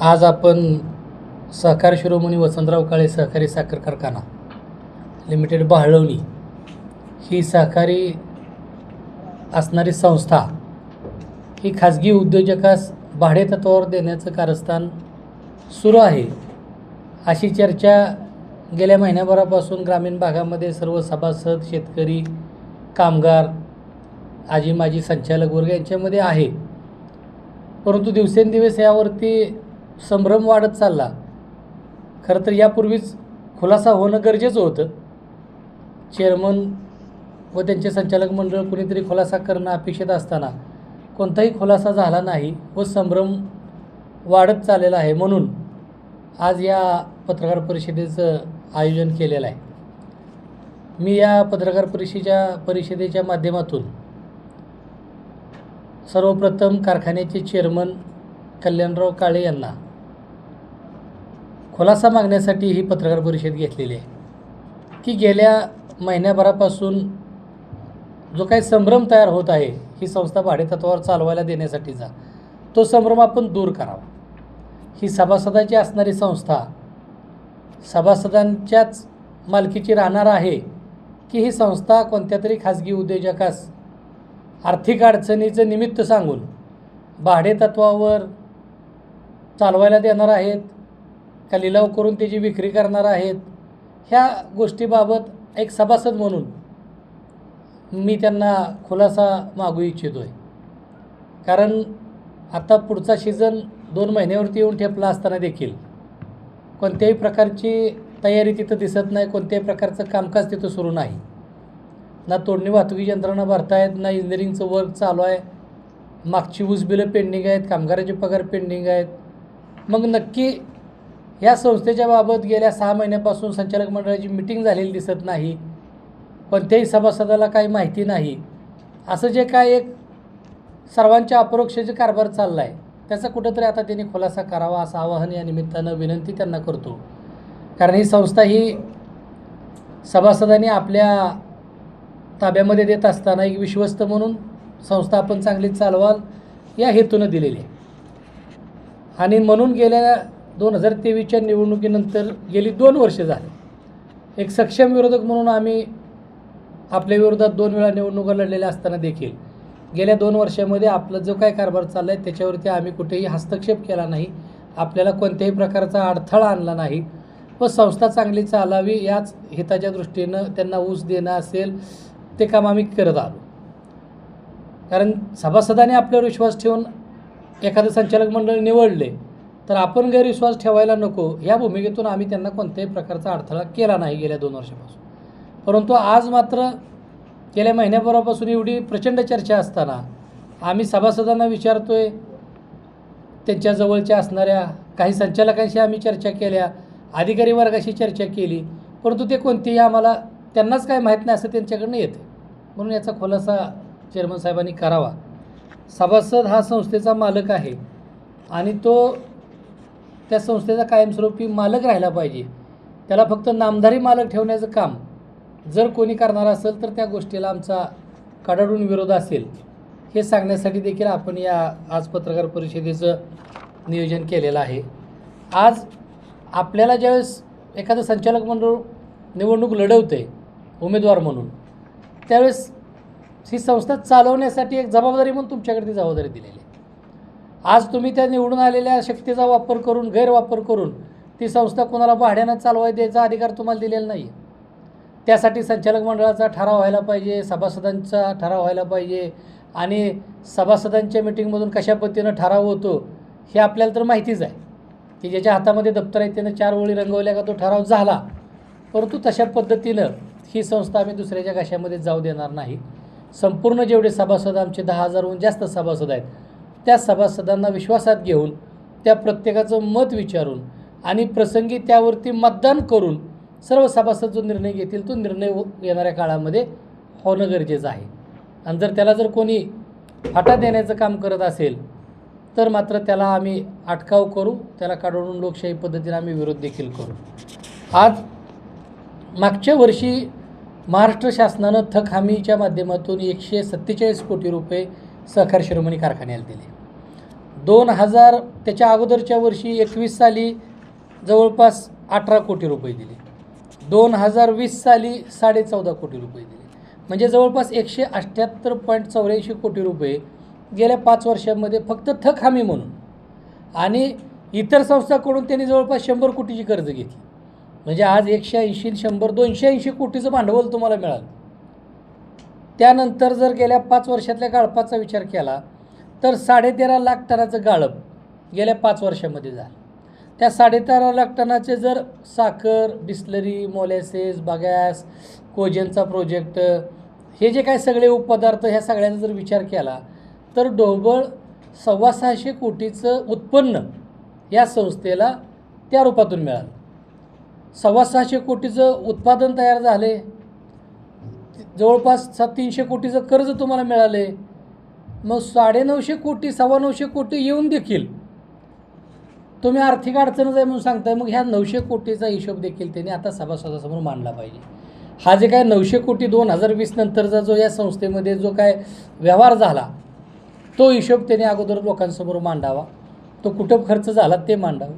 आज आपण सहकार शिरोमणी वसंतराव काळे सहकारी साखर कारखाना लिमिटेड बहाळवणी ही सहकारी असणारी संस्था ही खाजगी उद्योजकास भाडेतत्वावर देण्याचं कारस्थान सुरू आहे. अशी चर्चा गेल्या महिन्याभरापासून ग्रामीण भागामध्ये सर्व सभासद शेतकरी कामगार आजी माजी संचालक वर्ग यांच्यामध्ये आहे. परंतु दिवसेंदिवस यावरती संभ्रम वाढत चालला. खरं तर यापूर्वीच खुलासा होणं गरजेचं होतं. चेअरमन व त्यांचे संचालक मंडळ कुणीतरी खुलासा करणं अपेक्षित असताना कोणताही खुलासा झाला नाही व संभ्रम वाढत चाललेला आहे म्हणून आज या पत्रकार परिषदेचं आयोजन केलेलं आहे. मी या पत्रकार परिषदेच्या परिषदेच्या माध्यमातून सर्वप्रथम कारखान्याचे चेअरमन कल्याणराव काळे यांना खुलासा मागण्यासाठी ही पत्रकार परिषद घेतलेली आहे. की गेल्या महिन्याभरापासून जो काही संभ्रम तयार होत आहे ही संस्था भाडेतत्वावर चालवायला देण्यासाठीचा तो संभ्रम आपण दूर करावा. ही सभासदाची असणारी संस्था सभासदांच्याच मालकीची राहणार आहे की ही संस्था कोणत्या तरी खाजगी उद्योजकास आर्थिक अडचणीचं निमित्त सांगून भाडेतत्वावर चालवायला देणार आहेत? का लिलाव करून त्याची विक्री करणार आहेत ह्या गोष्टीबाबत एक सभासद म्हणून मी त्यांना खुलासा मागू इच्छितो आहे कारण आता पुढचा सीझन दोन महिन्यावरती येऊन ठेपला असताना देखील कोणत्याही प्रकारची तयारी तिथं दिसत नाही कोणत्याही प्रकारचं कामकाज तिथं सुरू नाही. ना तोडणी वाहतुकी यंत्रणा भरतायत ना इंजिनिअरिंगचं वर्क चालू आहे. मागची ऊस बिलं पेंडिंग आहेत कामगाराचे पगार पेंडिंग आहेत. मग नक्की या संस्थेच्या बाबत गेल्या सहा महिन्यापासून संचालक मंडळाची मिटिंग झालेली दिसत नाही कोणत्याही सभासदाला काही माहिती नाही. असं जे काय एक सर्वांच्या अपरोक्ष जे कारभार चालला आहे त्याचा कुठंतरी आता त्यांनी खुलासा करावा असं आवाहन या निमित्तानं विनंती त्यांना करतो. कारण ही संस्था ही सभासदांनी आपल्या ताब्यामध्ये देत असताना एक विश्वस्त म्हणून संस्था आपण चांगली चालवाल या हेतूनं दिलेली आहे. आणि म्हणून गेल्या दोन हजार तेवीसच्या निवडणुकीनंतर गेली दोन वर्षे झाली. एक सक्षम विरोधक म्हणून आम्ही आपल्या विरोधात दोन वेळा निवडणुका लढलेल्या असताना देखील गेल्या दोन वर्षामध्ये आपला जो काय कारभार चालला आहे त्याच्यावरती आम्ही कुठेही हस्तक्षेप केला नाही. आपल्याला कोणत्याही प्रकारचा अडथळा आणला नाही व संस्था चांगली चालावी याच हिताच्या दृष्टीनं त्यांना ऊस देणं असेल ते काम आम्ही करत आलो. कारण सभासदाने आपल्यावर विश्वास ठेवून एखादं संचालक मंडळ निवडले तर आपण गैरविश्वास ठेवायला नको. या भूमिकेतून आम्ही त्यांना कोणत्याही प्रकारचा अडथळा केला नाही गेल्या दोन वर्षापासून. परंतु आज मात्र गेल्या महिन्याभरापासून एवढी प्रचंड चर्चा असताना आम्ही सभासदांना विचारतोय त्यांच्या जवळच्या असणाऱ्या काही संचालकांशी आम्ही चर्चा केल्या अधिकारी वर्गाशी चर्चा केली परंतु ते कोणतेही आम्हाला त्यांनाच काय माहीत नाही असं त्यांच्याकडनं येते म्हणून याचा खुलासा चेअरमन साहेबांनी करावा. सभासद हा संस्थेचा मालक आहे आणि तो त्या संस्थेचा कायमस्वरूपी मालक राहिला पाहिजे. त्याला फक्त नामधारी मालक ठेवण्याचं काम. जर कोणी करणार असेल तर त्या गोष्टीला आमचा कडाडून विरोध असेल. हे सांगण्यासाठी देखील आपण या आज पत्रकार परिषदेचं नियोजन केलेलं आहे. आज आपल्याला ज्यावेळेस एखादं संचालक मंडळ निवडणूक लढवते उमेदवार म्हणून त्यावेळेस ही संस्था चालवण्यासाठी एक जबाबदारी म्हणून तुमच्याकडे ती जबाबदारी दिलेली आहे. आज तुम्ही त्या निवडून आलेल्या शक्तीचा वापर करून गैरवापर करून ती संस्था कोणाला भाड्यानं चालवाय द्यायचा अधिकार तुम्हाला दिलेला नाही. आहे त्यासाठी संचालक मंडळाचा ठराव व्हायला पाहिजे सभासदांचा ठराव व्हायला पाहिजे आणि सभासदांच्या मिटिंगमधून कशा पद्धतीनं ठराव होतो हे आपल्याला तर माहितीच आहे. की ज्याच्या हातामध्ये दप्तर आहे त्यानं चार ओळी रंगवल्या का तो ठराव झाला. परंतु तशा पद्धतीनं ही संस्था आम्ही दुसऱ्याच्या कशामध्ये जाऊ देणार नाही. संपूर्ण जेवढे सभासद आमचे दहा हजारहून जास्त सभासद आहेत त्या सभासदांना विश्वासात घेऊन त्या प्रत्येकाचं मत विचारून आणि प्रसंगी त्यावरती मतदान करून सर्व सभासद जो निर्णय घेतील तो निर्णय येणाऱ्या काळामध्ये होणं गरजेचं आहे. आणि जर त्याला जर कोणी फाटा देण्याचं काम करत असेल तर मात्र त्याला आम्ही अटकाव करू त्याला काढून लोकशाही पद्धतीने आम्ही विरोध देखील करू. आज मागच्या वर्षी महाराष्ट्र शासनानं थक हमीच्या माध्यमातून एकशे सत्तेचाळीस कोटी रुपये सहकार शिरोमणी कारखान्याला दिले. दोन हजार त्याच्या अगोदरच्या वर्षी एकवीस साली जवळपास अठरा कोटी रुपये दिले. दोन हजार वीस साली साडेचौदा कोटी रुपये दिले. म्हणजे जवळपास एकशे अठ्ठ्याहत्तर पॉईंट चौऱ्याऐंशी कोटी रुपये गेल्या पाच वर्षांमध्ये फक्त थक हमी म्हणून. आणि इतर संस्थाकडून त्यांनी जवळपास शंभर कोटीची कर्ज घेतली. म्हणजे आज एकशे ऐंशी शंभर दोनशे ऐंशी कोटीचं भांडवल तुम्हाला मिळालं. त्यानंतर जर गेल्या पाच वर्षातल्या काळपाचा विचार केला तर साडेतेरा लाख टनाचं गाळप गेल्या पाच वर्षामध्ये झालं. त्या साडेतेरा लाख टनाचे जर साखर डिस्लरी मोलॅसेस बगॅस कोजनचा प्रोजेक्ट हे जे काय सगळे उपपदार्थ ह्या सगळ्यांचा जर विचार केला तर ढोबळ सव्वा सहाशे कोटीचं उत्पन्न या संस्थेला त्या रूपातून मिळालं. सव्वा सहाशे कोटीचं उत्पादन तयार झाले. जवळपास सात तीनशे कोटीचं कर्ज तुम्हाला मिळाले. मग साडेनऊशे कोटी सव्वा नऊशे कोटी येऊन देखील तुम्ही आर्थिक अडचणच आहे म्हणून सांगताय मग ह्या नऊशे कोटीचा हिशोब देखील त्यांनी आता सभासदासमोर मांडला पाहिजे. हा जे काय नऊशे कोटी दोन हजार वीस नंतरचा जो या संस्थेमध्ये जो काय व्यवहार झाला तो हिशोब त्यांनी अगोदर लोकांसमोर मांडावा. तो कुठं खर्च झाला ते मांडावं.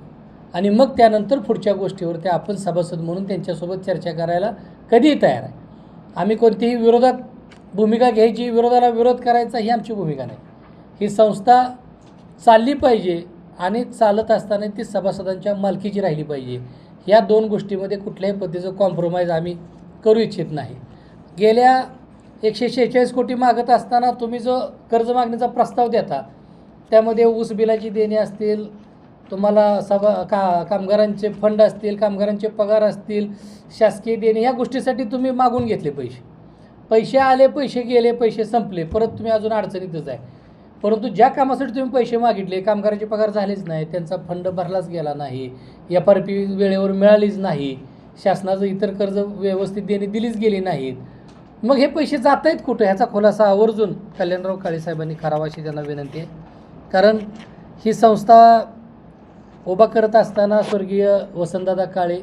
आणि मग त्यानंतर पुढच्या गोष्टीवर ते आपण सभासद म्हणून त्यांच्यासोबत चर्चा करायला कधीही तयार आहे. आम्ही कोणतेही विरोधात भूमिका घ्यायची विरोधाला विरोध करायचा ही आमची भूमिका नाही. ही संस्था चालली पाहिजे आणि चालत असताना ती सभासदांच्या मालकीची राहिली पाहिजे. या दोन गोष्टीमध्ये कुठल्याही पद्धतीचं कॉम्प्रोमाइज आम्ही करू इच्छित नाही. गेल्या एकशे शेहेचाळीस कोटी मागत असताना तुम्ही जो कर्ज मागणीचा प्रस्ताव देता त्यामध्ये ऊस बिलाची देणी असतील तुम्हाला सभा का कामगारांचे फंड असतील कामगारांचे पगार असतील शासकीय देणे ह्या गोष्टीसाठी तुम्ही मागून घेतले पैसे. पैसे आले पैसे गेले पैसे संपले. परत तुम्ही अजून अडचणीतच आहे. परंतु ज्या कामासाठी तुम्ही पैसे मागितले कामगाराचे पगार झालेच नाही त्यांचा फंड भरलाच गेला नाही एफ आर पी वेळेवर मिळालीच नाही शासनाचं इतर कर्ज व्यवस्थित देणे दिलीच गेली नाहीत. मग हे पैसे जात आहेत कुठं? ह्याचा खुलासा आवर्जून कल्याणराव काळेसाहेबांनी करावा अशी त्यांना विनंती आहे. कारण ही संस्था उभा करत असताना स्वर्गीय वसंतदादा काळे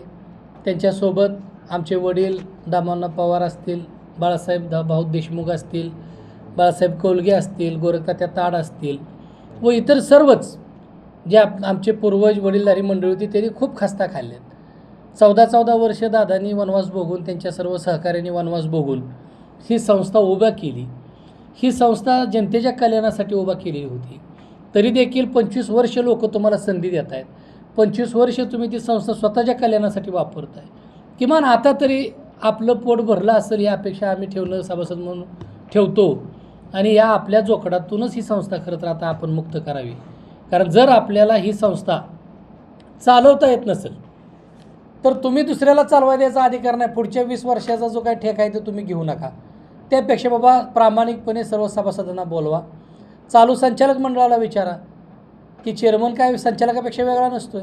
त्यांच्यासोबत आमचे वडील दामांना पवार असतील बाळासाहेब दा भाऊ देशमुख असतील बाळासाहेब कोलगे असतील गोरखतात्या ताड असतील व इतर सर्वच जे आप आमचे पूर्वज वडीलधारी मंडळी होती त्यांनी खूप खास्ता खाल्ल्यात चौदा चौदा वर्ष दादांनी वनवास बघून त्यांच्या सर्व सहकार्याने वनवास बघून ही संस्था उभा केली. ही संस्था जनतेच्या कल्याणासाठी उभा केलेली होती. तरी देखील पंचवीस वर्ष लोक तुम्हाला संधी देत आहेत. पंचवीस वर्ष तुम्ही ती संस्था स्वतःच्या कल्याणासाठी वापरताय. किमान आता तरी आपलं पोट भरलं असेल ही अपेक्षा आम्ही ठेवणं सभासद म्हणून ठेवतो. आणि या आपल्या जोखडातूनच ही संस्था खरं तर आता आपण मुक्त करावी. कारण जर आपल्याला ही संस्था चालवता येत नसेल तर तुम्ही दुसऱ्याला चालवा द्यायचा अधिकार नाही. पुढच्या वीस वर्षाचा जो काही ठेका आहे तो तुम्ही घेऊ नका. त्यापेक्षा बाबा प्रामाणिकपणे सर्व सभासदांना बोलवा. चालू संचालक मंडळाला विचारा. की चेअरमन काय संचालकापेक्षा वेगळा नसतोय.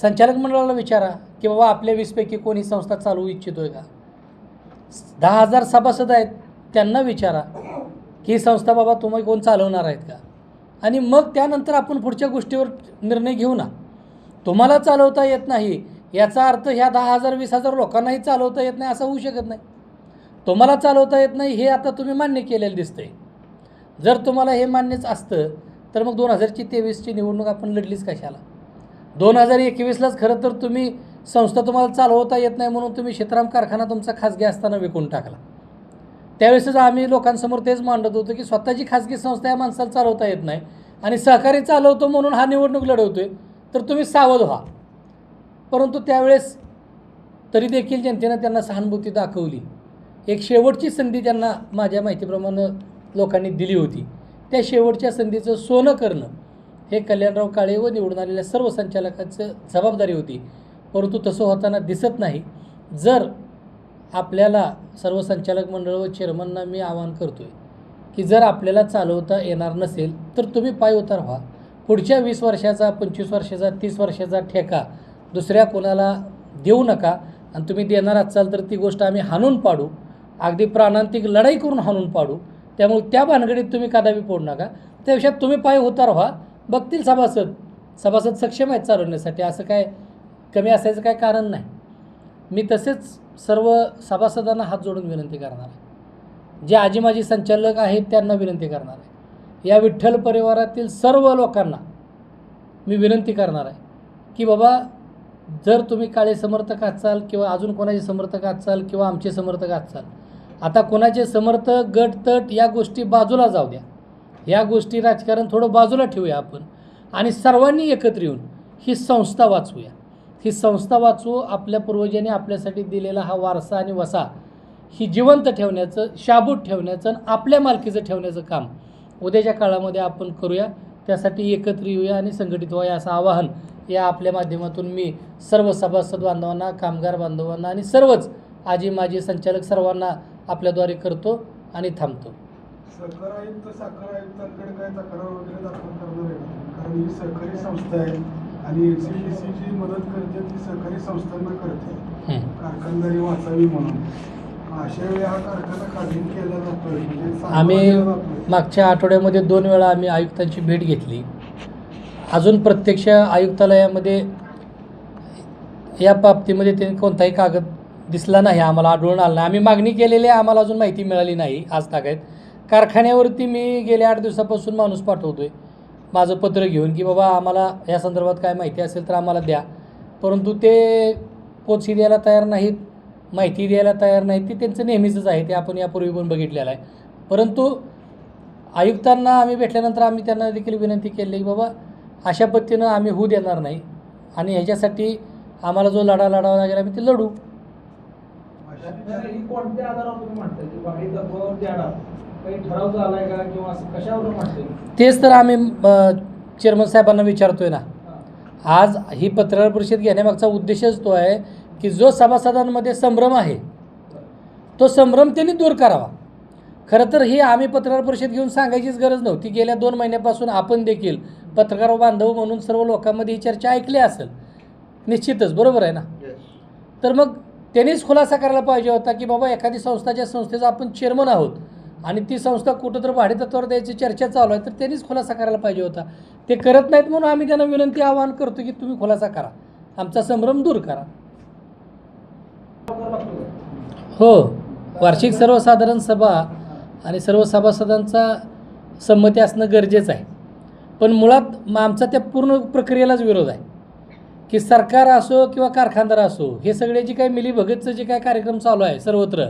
संचालक मंडळाला विचारा की बाबा आपल्या वीसपैकी कोण ही संस्था चालवू इच्छितोय का? दहा हजार सभासद आहेत त्यांना विचारा की ही संस्था बाबा तुम्ही कोण चालवणार आहेत का? आणि मग त्यानंतर आपण पुढच्या गोष्टीवर निर्णय घेऊ ना. तुम्हाला चालवता येत नाही याचा अर्थ ह्या दहा हजार वीस हजार लोकांनाही चालवता येत नाही असं होऊ शकत नाही. तुम्हाला चालवता येत नाही हे आता तुम्ही मान्य केलेलं दिसतंय. जर तुम्हाला हे मान्यच असतं तर मग दोन हजारची तेवीसची निवडणूक आपण लढलीच कशाला? दोन हजार एकवीसलाच खरं तर तुम्ही संस्था तुम्हाला चालवता येत नाही म्हणून तुम्ही शेतराम कारखाना तुमचा खाजगी असताना विकून टाकला. त्यावेळेसच आम्ही लोकांसमोर तेच मांडत होतो की स्वतःची खाजगी संस्था या माणसाला चालवता येत नाही आणि सहकारी चालवतो म्हणून हा निवडणूक लढवतोय तर तुम्ही सावध व्हा. परंतु त्यावेळेस तरी देखील जनतेनं त्यांना सहानुभूती दाखवली. एक शेवटची संधी त्यांना माझ्या माहितीप्रमाणे लोकांनी दिली होती. त्या शेवटच्या संधीचं सोनं करणं हे कल्याणराव काळे व निवडून आलेल्या सर्व संचालकाचं जबाबदारी होती. परंतु तसं होताना दिसत नाही. जर आपल्याला सर्व संचालक मंडळ व चेअरमनना मी आवाहन करतो आहे की जर आपल्याला चालवता येणार नसेल तर तुम्ही पाय उतार व्हा. पुढच्या वीस वर्षाचा पंचवीस वर्षाचा तीस वर्षाचा ठेका दुसऱ्या कोणाला देऊ नका आणि तुम्ही देणार असाल तर ती गोष्ट आम्ही हाणून पाडू. अगदी प्राणांतिक लढाई करून हाणून पाडू. त्यामुळे त्या भानगडीत तुम्ही कदापि पडू नका. त्यापेक्षा तुम्ही पाय उतार व्हा. बघतील सभासद. सभासद सक्षम आहेत चालवण्यासाठी. असं काय कमी असायचं काय कारण नाही. मी तसेच सर्व सभासदांना हात जोडून विनंती करणार आहे. जे आजी माजी संचालक आहेत त्यांना विनंती करणार आहे. या विठ्ठल परिवारातील सर्व लोकांना मी विनंती करणार आहे की बाबा जर तुम्ही काळे समर्थक असाल किंवा अजून कोणाचे समर्थक असाल किंवा आमचे समर्थक असाल आता कोणाचे समर्थक गट तट या गोष्टी बाजूला जाऊ द्या. या गोष्टी राजकारण थोडं बाजूला ठेवूया आपण आणि सर्वांनी एकत्र येऊन ही संस्था वाचवूया. ही संस्था वाचवू आपल्या पूर्वजांनी आपल्यासाठी दिलेला हा वारसा आणि वसा ही जिवंत ठेवण्याचं शाबूत ठेवण्याचं आणि आपल्या मालकीचं ठेवण्याचं काम उद्याच्या काळामध्ये आपण करूया. त्यासाठी एकत्र येऊया आणि संघटित व्हाया असं आवाहन या आपल्या माध्यमातून मी सर्व सभासद बांधवांना कामगार बांधवांना आणि सर्वच आजी माजी संचालक सर्वांना आपल्याद्वारे करतो आणि थांबतो. सहकार आयुक्त साखर आयुक्तांकडे काय तक्रार वगैरे दाखल करणार आहे? कारण ही सहकारी संस्था आहे. आणि सी डी सी जी मदत करते ती सहकारी संस्थांना करते. कारखानदारी वाचावी म्हणून. म्हणजे आम्ही. मागच्या आठवड्यामध्ये दोन वेळा आम्ही आयुक्तांची भेट घेतली. अजून प्रत्यक्ष आयुक्तालयामध्ये या बाबतीमध्ये त्यांनी कोणताही कागद दिसला नाही आम्हाला आढळून आला नाही. आम्ही मागणी केलेली आहे आम्हाला अजून माहिती मिळाली नाही आज तागायत. कारखान्यावरती मी गेल्या आठ दिवसापासून माणूस पाठवतो आहे माझं पत्र घेऊन की बाबा आम्हाला या संदर्भात काय माहिती असेल तर आम्हाला द्या. परंतु ते पोचही द्यायला तयार नाहीत माहिती द्यायला तयार नाहीत ती त्यांचं नेहमीचंच आहे ते आपण यापूर्वी पण बघितलेलं आहे. परंतु आयुक्तांना आम्ही भेटल्यानंतर आम्ही त्यांना देखील विनंती केली की बाबा अशा पद्धतीनं आम्ही होऊ देणार नाही आणि ह्याच्यासाठी आम्हाला जो लढा लढावा लागेल आम्ही ते लढू. तेच तर आम्ही चेअरमन साहेबांना विचारतोय ना. आज ही पत्रकार परिषद घेण्यामागचा उद्देशच तो आहे की जो सभासदांमध्ये संभ्रम आहे तो संभ्रम त्यांनी दूर करावा. खरं तर ही आम्ही पत्रकार परिषद घेऊन सांगायचीच गरज नव्हती. गेल्या दोन महिन्यापासून आपण देखील पत्रकार बांधव म्हणून सर्व लोकांमध्ये ही चर्चा ऐकली असेल. निश्चितच बरोबर आहे ना? तर मग त्यांनीच खुलासा करायला पाहिजे होता की बाबा एखादी संस्थाच्या संस्थेचा आपण चेअरमन आहोत आणि ती संस्था कुठं तर भाडेतत्वावर द्यायची चर्चा चालू आहे तर त्यांनीच खुलासा करायला पाहिजे होता. ते करत नाहीत म्हणून आम्ही त्यांना विनंती आवाहन करतो की तुम्ही खुलासा करा. आमचा संभ्रम दूर करा. हो वार्षिक सर्वसाधारण सभा आणि सर्व सभासदांचा संमती असणं गरजेचं आहे. पण मुळात मग आमचा त्या पूर्ण प्रक्रियेलाच विरोध आहे. की सरकार असो किंवा कारखानदार असो हे सगळे जे काही मिलीभगतचं जे काही कार्यक्रम चालू आहे सर्वत्र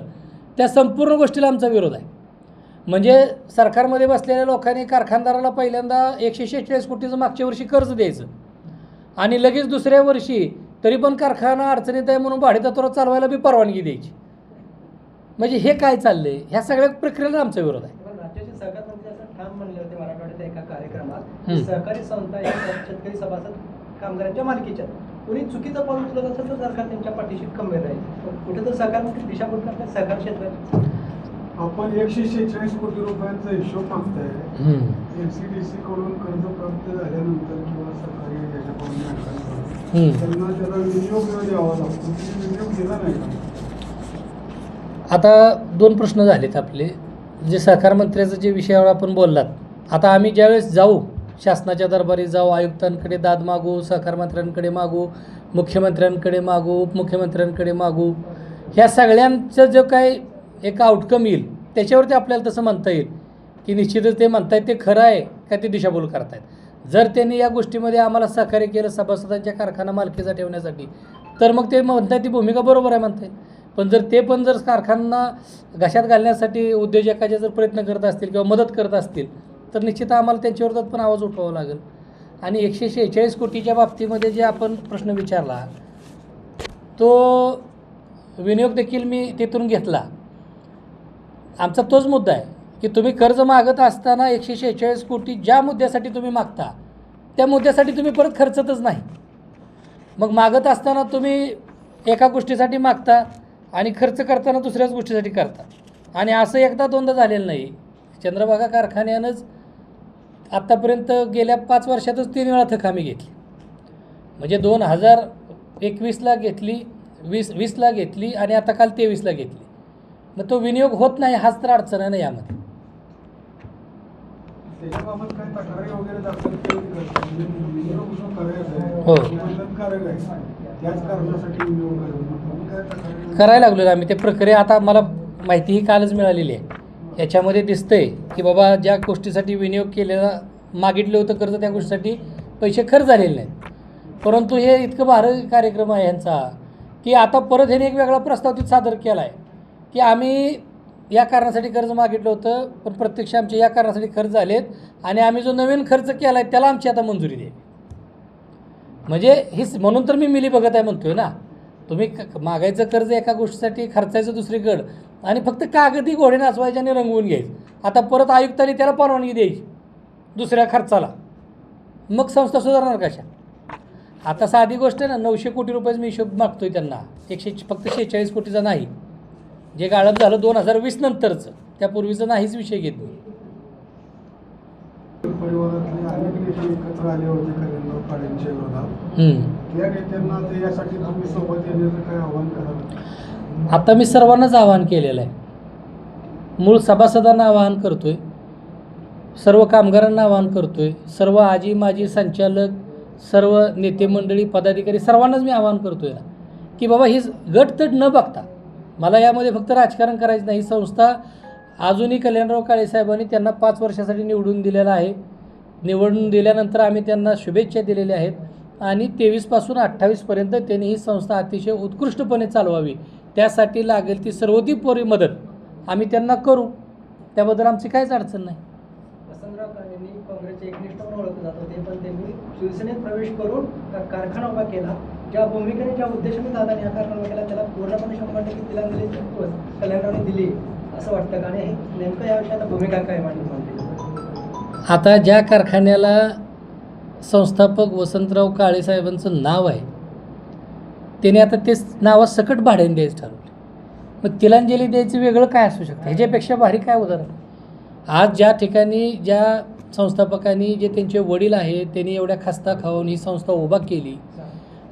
त्या संपूर्ण गोष्टीला आमचा विरोध आहे. म्हणजे सरकारमध्ये बसलेल्या लोकांनी कारखानदाराला पहिल्यांदा एकशे शेहेचाळीस कोटीचं मागच्या वर्षी कर्ज द्यायचं. आणि लगेच दुसऱ्या वर्षी तरी पण कारखाना अडचणीत आहे म्हणून भाडेतत्वावर चालवायला बी परवानगी द्यायची. म्हणजे हे काय चाललंय? ह्या सगळ्या प्रक्रियेला आमचा विरोध आहे. सहकार संस्था शेतकरी सभासद कामगारांच्या मालकीच्या. कुणी चुकीचं पाऊल उचलत असेल तर सरकार त्यांच्या पाठीशी खंबीर राहील. कुठे तर दिशाभूल करतात सहकार क्षेत्रात. आपण एकशे शेहेचाळीस कोटी रुपयांचा हिशोब मागताय. कडून कर्ज प्राप्त झाल्यानंतर किंवा सरकारी याच्याकडून. त्यांना त्याला विनियोग द्यावा लागतो. विनियोग दिला नाही आता दोन प्रश्न झालेत आपले. जे सहकार मंत्र्याचं जे विषयावर आपण बोललात आता आम्ही ज्यावेळेस जाऊ शासनाच्या दरबारी जाऊ आयुक्तांकडे दाद मागू सहकार मंत्र्यांकडे मागू मुख्यमंत्र्यांकडे मागू उपमुख्यमंत्र्यांकडे मागू ह्या सगळ्यांचं जो काय एक आउटकम येईल. त्याच्यावरती आपल्याला तसं म्हणता येईल की निश्चितच ते म्हणतायत ते खरं आहे का ते दिशाभूल करतायत. जर त्यांनी या गोष्टीमध्ये आम्हाला सहकार्य केलं सभासदांच्या कारखाना मालकीचा ठेवण्यासाठी तर मग ते म्हणताय ती भूमिका बरोबर आहे म्हणतायत. पण जर ते पण जर कारखाना घशात घालण्यासाठी उद्योजकाचे जर प्रयत्न करत असतील किंवा मदत करत असतील तर निश्चित आम्हाला त्यांच्यावर पण आवाज उठवावा लागेल. आणि एकशे शेहेचाळीस कोटीच्या बाबतीमध्ये जे आपण प्रश्न विचारला तो विनियोग देखील मी तिथून घेतला. आमचा तोच मुद्दा आहे की तुम्ही कर्ज मागत असताना एकशे शेहेचाळीस कोटी ज्या मुद्द्यासाठी तुम्ही मागता त्या मुद्द्यासाठी तुम्ही परत खर्चतच नाही. मग मागत असताना तुम्ही एका गोष्टीसाठी मागता आणि खर्च करताना दुसऱ्याच गोष्टीसाठी करता. आणि असं एकदा दोनदा झालेलं नाही. चंद्रभागा कारखान्यानंच आत्तापर्यंत गेल्या पाच वर्षातच तीन वेळा थकामी घेतली. म्हणजे दोन हजार एकवीसला घेतली वीस वीसला घेतली आणि आता काल तेवीसला घेतली. मग तो विनियोग होत नाही हाच तर अडचण आहे ना यामध्ये? म्हणजे हो. करायला लागलो आम्ही. ते प्रक्रिया आता मला माहिती ही कालच मिळालेली आहे. याच्यामध्ये दिसतंय की बाबा ज्या गोष्टीसाठी विनियोग केलेला मागितलं होतं कर्ज त्या गोष्टीसाठी पैसे खर्च झालेले नाहीत. परंतु हे इतकं भारी कार्यक्रम आहे ह्यांचा की आता परत ह्याने एक वेगळा प्रस्ताव तिथं सादर केला आहे की आम्ही या कारणासाठी कर्ज मागितलं होतं पण प्रत्यक्ष आमचे या कारणासाठी खर्च झालेत आणि आम्ही जो नवीन खर्च केला आहे त्याला आमची आता मंजुरी द्यावी. म्हणजे हीच म्हणून तर मी मिली बघत आहे म्हणतोय ना. तुम्ही क- मागायचं कर्ज एका गोष्टीसाठी खर्चायचं दुसरीकडं आणि फक्त कागदी घोडे नाचवायचे आणि रंगवून घ्यायचं. आता परत आयुक्तांनी त्याला परवानगी द्यायची दुसऱ्या खर्चाला. मग संस्था सुधारणार कशा? आता साधी गोष्ट आहे ना नऊशे कोटी रुपयाचा मी हिशोब मागतोय त्यांना. एकशे फक्त शेहेचाळीस कोटीचा नाही. जे गाळप झालं दोन हजार वीस नंतरचं त्यापूर्वीचं नाहीच विषय घेत मी परिवारातले अनेक नेते एकत्र आले होते कल्याणराव काळेंच्या विरोधात. हम्म. या नेत्यांना ते यासाठी तुम्ही सोबत येण्याचं काय आव्हान कराल? आता मी सर्वांनाच आवाहन केलेलं आहे. मूळ सभासदांना आवाहन करतोय. सर्व कामगारांना आवाहन करतोय. सर्व आजी माजी संचालक सर्व नेते मंडळी पदाधिकारी सर्वांनाच मी आवाहन करतोय ना की बाबा ही गटतट न बघता मला यामध्ये फक्त राजकारण करायचं नाही. ही संस्था अजूनही कल्याणराव काळेसाहेबांनी त्यांना पाच वर्षासाठी निवडून दिलेलं आहे. निवडून दिल्यानंतर आम्ही त्यांना शुभेच्छा दिलेल्या आहेत. आणि तेवीसपासून अठ्ठावीसपर्यंत त्यांनी ही संस्था अतिशय उत्कृष्टपणे चालवावी. त्यासाठी लागेल ती सर्वतोपरी मदत आम्ही त्यांना करू. त्याबद्दल आमची काहीच अडचण नाही. वसंतराव काळेंनी काँग्रेसचे एकनिष्ठ म्हणून ओळखले जात. होते पण त्यांनी शिवसेनेत प्रवेश करून कारखाना उभा केला. ज्या भूमिकेने ज्या उद्देशाने दादाने हा कारखाना केला त्याला पूर्णपणे शंभर टक्के तिलांजली म्हणजे कल्याणरावने दिली असं वाटतं. का आणि नेमकं या विषयाला भूमिका काय मांडली म्हणजे आता ज्या कारखान्याला संस्थापक वसंतराव काळेसाहेबांचं नाव आहे त्याने आता ते नावासकट भाड्याने द्यायचं ठरवलं. मग तिलांजली द्यायचं वेगळं काय असू शकतं? ह्याच्यापेक्षा भारी काय उदाहरण? आज ज्या ठिकाणी ज्या संस्थापकांनी जे त्यांचे वडील आहेत त्यांनी एवढ्या खस्ता खाऊन ही संस्था उभा केली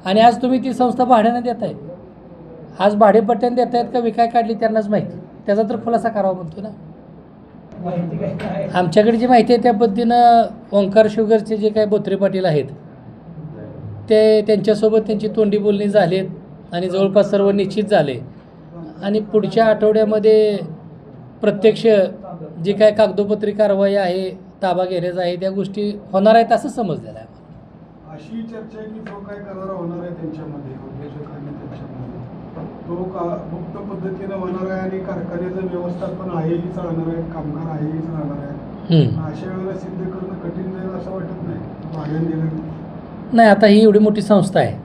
आणि आज तुम्ही ती संस्था भाड्यानं देताय. आज भाडेपट्ट्याने देतायत का विकाय काढली त्यांनाच माहिती. त्याचा तर खुलासा करावा म्हणतो ना. आहे? आमच्याकडे जी माहिती आहे त्या पद्धतीनं ओंकार शुगरचे जे काही बोत्रे पाटील आहेत ते त्यांच्यासोबत त्यांची तोंडी बोलणी झालीत आणि जवळपास सर्व निश्चित झाले. आणि पुढच्या आठवड्यामध्ये प्रत्यक्ष जी काय कागदोपत्री कारवाई आहे ताबा घेण्याचा आहे त्या गोष्टी होणार आहेत असं समजलेलं आहे. अशी चर्चा आहे की जो काय करार होणार आहे त्यांच्यामध्ये उद्योजक आणि त्यांच्यामध्ये. तो का मुक्त पद्धतीनं होणार आहे आणि कारखान्याचं व्यवस्थापन आहेही चालणार आहे कामगार आहेही चालणार आहे. अशा वेळेला सिद्ध करणं कठीण जाईल असं वाटत नाही. भाड्याने दिलं नाही आता ही एवढी मोठी संस्था आहे.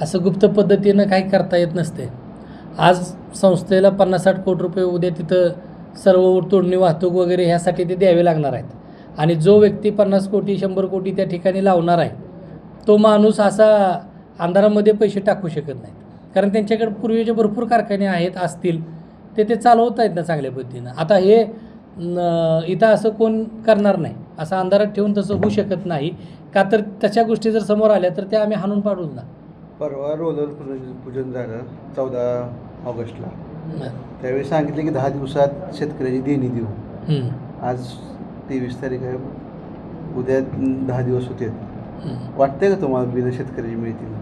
असं गुप्त पद्धतीनं काही करता येत नसते. आज संस्थेला पन्नास साठ कोटी रुपये उद्या तिथं सर्व तोडणी वाहतूक वगैरे ह्यासाठी ते द्यावे लागणार आहेत. आणि जो व्यक्ती पन्नास कोटी शंभर कोटी त्या ठिकाणी लावणार आहे तो माणूस असा अंधारामध्ये पैसे टाकू शकत नाहीत. कारण त्यांच्याकडे पूर्वीचे भरपूर कारखाने आहेत असतील. ते ते चालवत आहेत ना चांगल्या पद्धतीनं. आता हे इथं असं कोण करणार नाही. असं अंधारात ठेवून तसं होऊ शकत नाही. का तर तशा गोष्टी जर समोर आल्या तर त्या आम्ही हाणून पाडूच ना परवा रोलर पूजन झालं चौदा ऑगस्टला. त्यावेळी सांगितले की दहा दिवसात शेतकऱ्याची देणी देऊ. आज तेवीस तारीख आहे. उद्या दहा दिवस होते. वाटतंय का तुम्हाला बिलं शेतकऱ्याची मिळतील?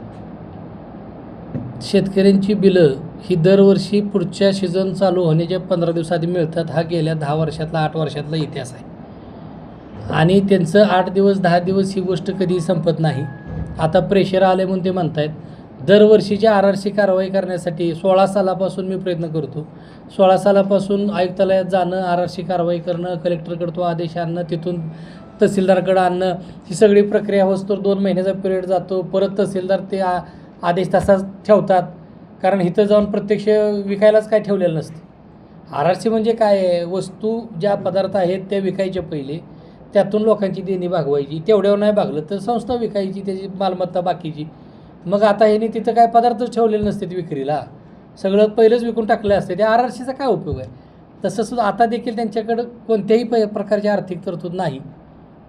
शेतकऱ्यांची बिलं ही दरवर्षी पुढच्या सीझन चालू होण्याच्या पंधरा दिवसाआधी मिळतात. हा गेल्या दहा वर्षातला आठ वर्षातला इतिहास आहे. आणि त्यांचं आठ दिवस दहा दिवस ही गोष्ट कधीही संपत नाही. आता प्रेशर आले म्हणून ते म्हणतायत. दरवर्षीची आर आर सी कारवाई करण्यासाठी सोळा सालापासून मी प्रयत्न करतो. सोळा सालापासून आयुक्तालयात जाणं आर आर सी कारवाई करणं कलेक्टरकडे तो आदेश आणणं तिथून तहसीलदारकडं आणणं ही सगळी प्रक्रिया होस्तोवर दोन महिन्याचा पिरियड जातो. परत तहसीलदार ते आ आदेश तसाच ठेवतात. कारण इथं जाऊन प्रत्यक्ष विकायलाच काय ठेवलेलं नसतं. आर आर सी म्हणजे काय आहे? वस्तू ज्या पदार्थ आहेत त्या विकायच्या पहिले. त्यातून लोकांची देणी भागवायची. तेवढ्यावर नाही भागलं तर संस्था विकायची त्याची मालमत्ता बाकीची. मग आता ह्यांनी तिथं काय पदार्थच ठेवलेले नसते विक्रीला. सगळं पहिलंच विकून टाकलं असते. त्या आर आर सीचा काय उपयोग आहे? तसंसुद्धा आता देखील त्यांच्याकडं कोणत्याही प प्रकारची आर्थिक तरतूद नाही.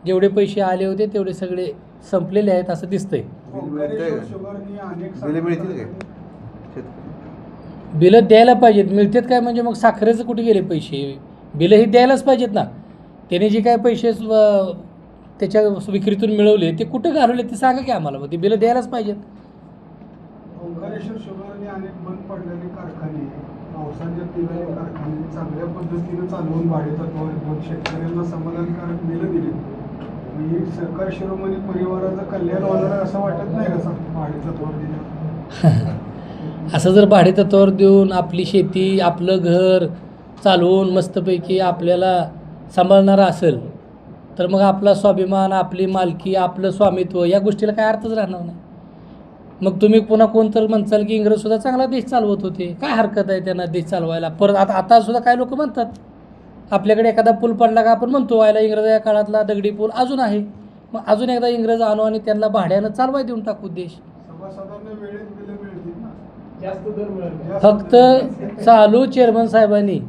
जेवढे पैसे आले होते तेवढे सगळे संपलेले आहेत असं दिसतंय. बिल मिळतील काय? द्यायला पाहिजेत. मिळतात काय? म्हणजे मग साखरेचं कुठे गेले पैसे? बिलं ही द्यायलाच पाहिजेत ना. त्याने जे काय पैसे त्याच्या विक्रीतून मिळवले ते कुठं घालवले ते सांगा की आम्हाला. मग ते बिलं द्यायलाच पाहिजेत. ओंकारेश्वर शुगरने अनेक बंद पडलेले कारखाने पावसाच्या पिणारे कारखाने चांगल्या पद्धतीने चालवून तत्वावर घेऊन शेतकऱ्यांना समाधानकारक बिलं दिली. म्हणजे शिरोमणी परिवाराचं कल्याण होणार आहे असं वाटत नाही का सर? भाडे दिलं असं जर भाडेतत्वावर देऊन आपली शेती आपलं घर चालवून मस्तपैकी आपल्याला सांभाळणारं असेल तर मग आपला स्वाभिमान आपली मालकी आपलं स्वामित्व या गोष्टीला काय अर्थच राहणार नाही. मग तुम्ही पुन्हा कोणतर म्हणचाल की इंग्रजसुद्धा चांगला देश चालवत होते. काय हरकत आहे त्यांना देश चालवायला? परत आता आता सुद्धा काय लोक म्हणतात? आपल्याकडे एखादा पूल पडला का आपण म्हणतो व्हायला इंग्रज या काळातला दगडी पूल अजून आहे. मग अजून एकदा इंग्रज आणू आणि त्यांना भाड्यानं चालवाय देऊन टाकू देश. सभासदांना वेळेत बिलं मिळतील ना? जास्त दर मिळेल. जास्त फक्त चालू चेअरमन साहेबांनी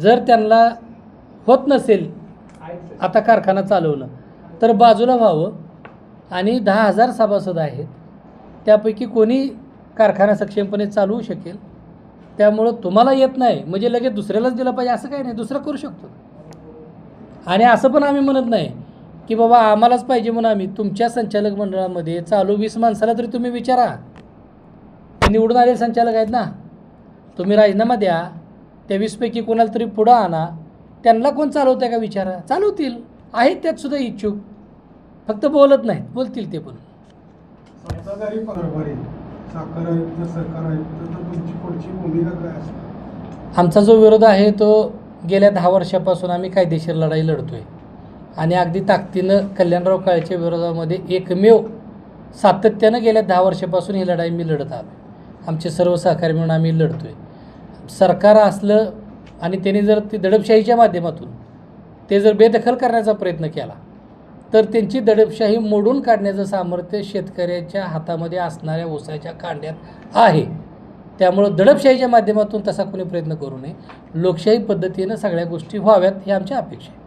जर त्यांना होत नसेल आता कारखाना चालवणं तर बाजूला व्हावं. आणि दहा हजार सभासद आहेत त्यापैकी कोणी कारखाना सक्षमपणे चालवू शकेल. त्यामुळं तुम्हाला येत नाही. म्हणजे लगेच दुसऱ्यालाच दिलं पाहिजे. असं काही नाही. दुसरं करू शकतो. आणि असं पण आम्ही म्हणत नाही की बाबा आम्हालाच पाहिजे म्हणून आम्ही. तुमच्या संचालक मंडळामध्ये चालू वीस माणसाला तरी तुम्ही विचारा. निवडून आलेले संचालक आहेत ना. तुम्ही राजीनामा द्या. त्या वीसपैकी कोणाला तरी पुढं आणा. त्यांना कोण चालवतं आहे का विचारा? चालवतील. आहेत त्यात सुद्धा इच्छुक. फक्त बोलत नाहीत. बोलतील ते पण. सत्ताधारी साखर आयुक्त सरकार आयुक्त तर तुमची पुढची भूमिका काय असेल आमचा जो विरोध आहे तो गेल्या दहा वर्षापासून आम्ही कायदेशीर लढाई लढतो आहे आणि अगदी ताकदीनं कल्याणराव काळेच्या विरोधामध्ये एकमेव सातत्यानं गेल्या दहा वर्षापासून ही लढाई मी लढत आलो आमचे सर्व सहकारी म्हणून आम्ही लढतो आहे सरकार असलं आणि त्यांनी जर ते दडपशाहीच्या माध्यमातून ते जर बेदखल करण्याचा प्रयत्न केला तर त्यांची दडपशाही मोडून काढण्याचं सामर्थ्य शेतकऱ्याच्या हातामध्ये असणाऱ्या ओसाच्या कांड्यात आहे. त्यामुळं दडपशाहीच्या माध्यमातून तसा कोणी प्रयत्न करू नये. लोकशाही पद्धतीनं सगळ्या गोष्टी व्हाव्यात ही आमची अपेक्षा आहे.